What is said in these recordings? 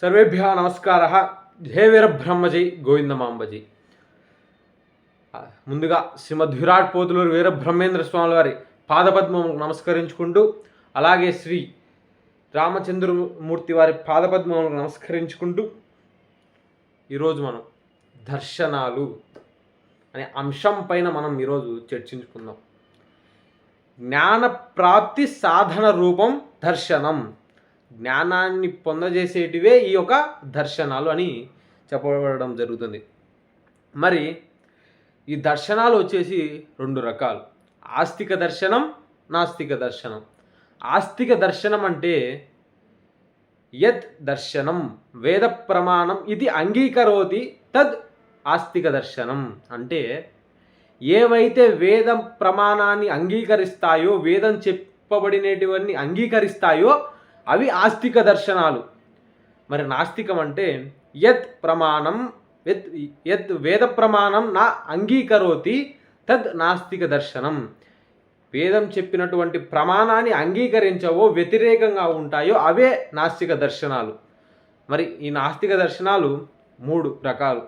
సర్వేభ్య నమస్కార. ధేవీర బ్రహ్మజీ గోవిందమాంబజీ ముందుగా శ్రీమద్ విరాట్ పోతులూరు వీరబ్రహ్మేంద్ర స్వామి వారి పాదపద్మములకు నమస్కరించుకుంటూ అలాగే శ్రీ రామచంద్రమూర్తి వారి పాదపద్మములకు నమస్కరించుకుంటూ ఈరోజు మనం దర్శనాలు అనే అంశం పైన మనం ఈరోజు చర్చించుకుందాం. జ్ఞాన ప్రాప్తి సాధన రూపం దర్శనం. జ్ఞానాన్ని పొందజేసేటివే ఈ యొక్క దర్శనాలు అని చెప్పబడడం జరుగుతుంది. మరి ఈ దర్శనాలు వచ్చేసి రెండు రకాలు. ఆస్తిక దర్శనం నాస్తిక దర్శనం. ఆస్తిక దర్శనం అంటే యత్ దర్శనం వేద ప్రమాణం ఇది అంగీకరోతి తద్ ఆస్తిక దర్శనం. అంటే ఏవైతే వేదం ప్రమాణాన్ని అంగీకరిస్తాయో వేదం చెప్పబడినటువన్నీ అంగీకరిస్తాయో అవి ఆస్తిక దర్శనాలు. మరి నాస్తికం అంటే యత్ ప్రమాణం యత్ యత్ వేద ప్రమాణం నా అంగీకరోతి తద్ నాస్తిక దర్శనం. వేదం చెప్పినటువంటి ప్రమాణాన్ని అంగీకరించవో వ్యతిరేకంగా ఉంటాయో అవే నాస్తిక దర్శనాలు. మరి ఈ నాస్తిక దర్శనాలు మూడు రకాలు.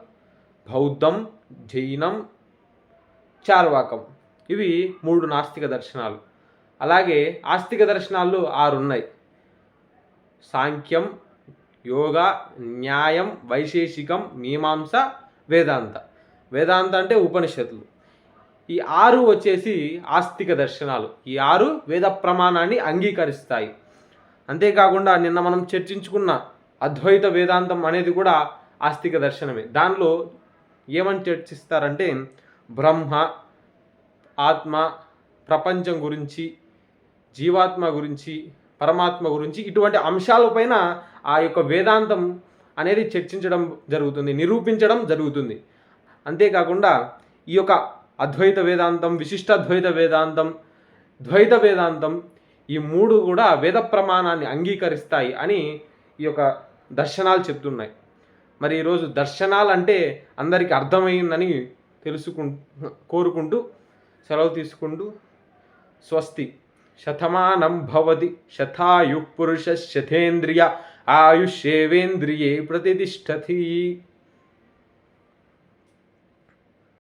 బౌద్ధం జైనం చార్వాకం. ఇవి మూడు నాస్తిక దర్శనాలు. అలాగే ఆస్తిక దర్శనాలు ఆరు ఉన్నాయి సాంఖ్యం యోగ న్యాయం వైశేషికం మీమాంస వేదాంత. వేదాంత అంటే ఉపనిషత్తులు. ఈ ఆరు వచ్చేసి ఆస్తిక దర్శనాలు. ఈ ఆరు వేద ప్రమాణాన్ని అంగీకరిస్తాయి. అంతేకాకుండా నిన్న మనం చర్చించుకున్న అద్వైత వేదాంతం అనేది కూడా ఆస్తిక దర్శనమే. దానిలో ఏమని చర్చిస్తారంటే బ్రహ్మ ఆత్మ ప్రపంచం గురించి జీవాత్మ గురించి పరమాత్మ గురించి ఇటువంటి అంశాలపైన ఆ యొక్క వేదాంతం అనేది చర్చించడం జరుగుతుంది నిరూపించడం జరుగుతుంది. అంతేకాకుండా ఈ యొక్క అద్వైత వేదాంతం విశిష్టాద్వైత వేదాంతం ద్వైత వేదాంతం ఈ మూడు కూడా వేద ప్రమాణాన్ని అంగీకరిస్తాయి అని ఈ యొక్క దర్శనాలు చెప్తున్నాయి. మరి ఈరోజు దర్శనాలు అంటే అందరికీ అర్థమైందని తెలుసుకు కోరుకుంటూ సెలవు తీసుకుంటూ స్వస్తి. శతమానం భవతి శతాయు పురుష శతేంద్రియ ఆయుష్యేవేంద్రియే ప్రతిష్టతి.